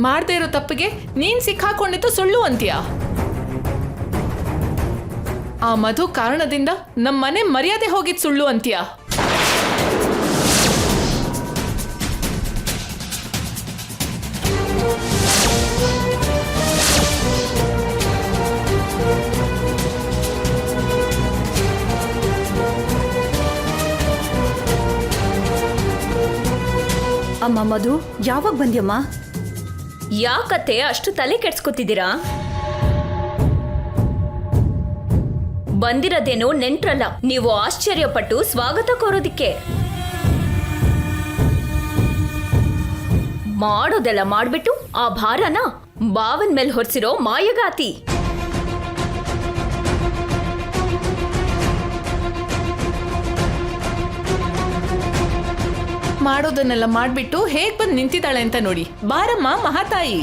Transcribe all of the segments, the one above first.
ಮಾಡದೇ ಇರೋ ತಪ್ಪಿಗೆ ನೀನ್ ಸಿಕ್ಕಾಕೊಂಡಿದ್ದು ಸುಳ್ಳು ಅಂತೀಯ? ಆ ಮಧು ಕಾರಣದಿಂದ ನಮ್ಮ ಮನೆ ಮರ್ಯಾದೆ ಹೋಗಿದ್ ಸುಳ್ಳು ಅಂತೀಯ? ಅಮ್ಮ ಮಧು, ಯಾವಾಗ ಬಂದ್ಯಮ್ಮ? ಯಾಕತ್ತೆ ಅಷ್ಟು ತಲೆ ಕೆಡ್ಸ್ಕೊತಿದ್ದೀರಾ? ಬಂದಿರೋದೇನೋ ನೆಂಟ್ರಲ್ಲ, ನೀವು ಆಶ್ಚರ್ಯಪಟ್ಟು ಸ್ವಾಗತ ಕೋರೋದಿಕ್ಕೆ. ಮಾಡೋದೆಲ್ಲ ಮಾಡ್ಬಿಟ್ಟು ಆ ಭಾರನ ಬಾವನ್ ಮೇಲೆ ಹೊರಿಸಿರೋ ಮಾಯಗಾತಿ. ಮಾಡೋದನ್ನೆಲ್ಲ ಮಾಡ್ಬಿಟ್ಟು ಹೇಗ್ ಬಂದು ನಿಂತಿದ್ದಾಳೆ ಅಂತ ನೋಡಿ. ಬಾರಮ್ಮ ಮಹಾತಾಯಿ.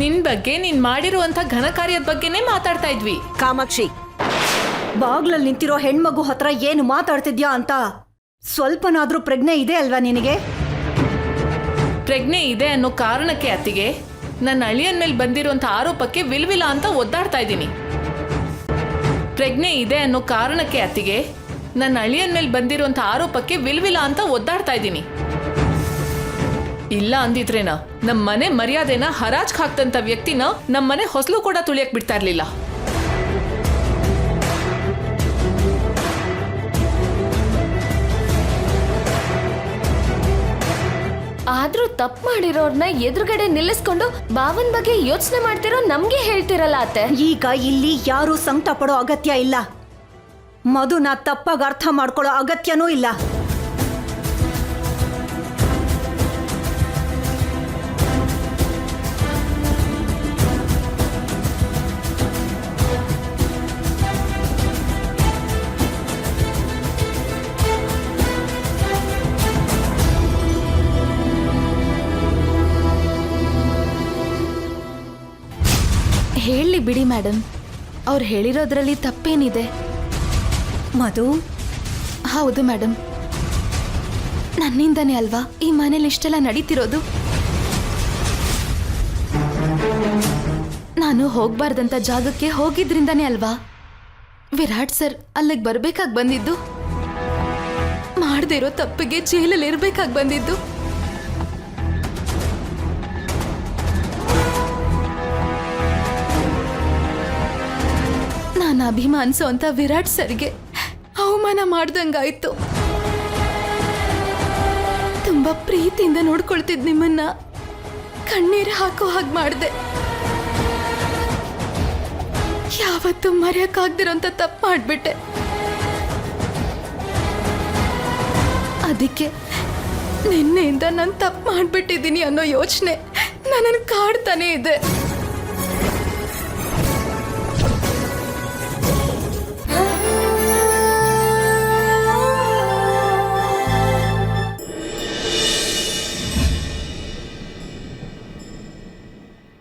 ನಿನ್ ಬಗ್ಗೆ ನೀನ್ ಮಾಡಿರುವಂತ ಘನ ಕಾರ್ಯದ ಬಗ್ಗೆನೇ ಮಾತಾಡ್ತಾ ಇದ್ವಿ. ಕಾಮಾಕ್ಷಿ ಬಾಗ್ಲಲ್ಲಿ ನಿಂತಿರೋ ಹೆಣ್ಮಗು ಹತ್ರ ಏನು ಮಾತಾಡ್ತಿದ್ಯಾ ಅಂತ ಸ್ವಲ್ಪನಾದ್ರೂ ಪ್ರಜ್ಞೆ ಇದೆ ಅಲ್ವಾ ನಿನಗೆ? ಪ್ರಜ್ಞೆ ಇದೆ ಅನ್ನೋ ಕಾರಣಕ್ಕೆ ಅತ್ತಿಗೆ ನನ್ನ ಅಳಿಯನ್ ಮೇಲೆ ಬಂದಿರುವಂತ ಆರೋಪಕ್ಕೆ ವಿಲ್ವಿಲ ಅಂತ ಒದ್ದಾಡ್ತಾ ಇದ್ದೀನಿ. ಪ್ರಜ್ಞೆ ಇದೆ ಅನ್ನೋ ಕಾರಣಕ್ಕೆ ಅತ್ತಿಗೆ ನನ್ನ ಅಳಿಯನ್ ಮೇಲೆ ಬಂದಿರುವಂತ ಆರೋಪಕ್ಕೆ ವಿಲ್ವಿಲ್ಲ ಅಂತ ಒದ್ದಾಡ್ತಾ ಇದ್ದೀನಿ. ಇಲ್ಲ ಅಂದಿದ್ರೇನ ನಮ್ಮ ಮನೆ ಮರ್ಯಾದೆನ ಹರಾಜ್ ಹಾಕ್ತಂತ ವ್ಯಕ್ತಿನ ನಮ್ಮ ಮನೆ ಹೊಸಲು ಕೂಡ ತುಳಿಯಕ್ ಬಿಡ್ತಾ ಇರ್ಲಿಲ್ಲ. ಆದ್ರೂ ತಪ್ಪು ಮಾಡಿರೋರ್ನ ಎದುರುಗಡೆ ನಿಲ್ಲಿಸ್ಕೊಂಡು ಬಾವನ್ ಬಗ್ಗೆ ಯೋಚನೆ ಮಾಡ್ತಿರೋ ನಮ್ಗೆ ಹೇಳ್ತಿರಲ್ಲ ಅತ್ತೆ. ಈಗ ಇಲ್ಲಿ ಯಾರು ಸಂಕಟ ಪಡೋ ಅಗತ್ಯ ಇಲ್ಲ. ಮಧುನ ತಪ್ಪಾಗಿ ಅರ್ಥ ಮಾಡ್ಕೊಳ್ಳೋ ಅಗತ್ಯನೂ ಇಲ್ಲ. ಹೇಳಿ ಬಿಡಿ ಮೇಡಮ್ ಅವ್ರು ಹೇಳಿರೋದ್ರಲ್ಲಿ ತಪ್ಪೇನಿದೆ. ಮಧು? ಹೌದು ಮೇಡಮ್ ನನ್ನಿಂದನೇ ಅಲ್ವಾ ಈ ಮನೇಲಿ ಇಷ್ಟೆಲ್ಲ ನಡೀತಿರೋದು? ನಾನು ಹೋಗ್ಬಾರ್ದಂತ ಜಾಗಕ್ಕೆ ಹೋಗಿದ್ರಿಂದನೇ ಅಲ್ವಾ? ವಿರಾಟ್ ಸರ್, ಅಲ್ಲಿಗೆ ಬರ್ಬೇಕಾಗಿ ಬಂದಿದ್ದು? ಮಾಡದೇ ಇರೋ ತಪ್ಪಿಗೆ ಜೈಲಲ್ಲಿ ಇರ್ಬೇಕಾಗಿ ಬಂದಿದ್ದು? ನಾನು ಅಭಿಮಾನಿಸೋ ಅಂತ ವಿರಾಟ್ ಸರ್ಗೆ ಅವಮಾನ ಮಾಡ್ದಂಗಾಯ್ತು. ತುಂಬಾ ಪ್ರೀತಿಯಿಂದ ನೋಡ್ಕೊಳ್ತಿದ್ ನಿಮ್ಮನ್ನ. ಕಣ್ಣೀರು ಹಾಕೋ ಹಾಗೆ ಮಾಡಿದೆ. ಯಾವತ್ತು ಮರೆಯಕ್ಕಾಗ್ದಿರೋಂಥ ತಪ್ಪು ಮಾಡಿಬಿಟ್ಟೆ. ಅದಕ್ಕೆ ನಿನ್ನೆಯಿಂದ ನಾನು ತಪ್ಪು ಮಾಡಿಬಿಟ್ಟಿದ್ದೀನಿ ಅನ್ನೋ ಯೋಚನೆ ನನ್ನನ್ನು ಕಾಡ್ತಾನೆ ಇದೆ.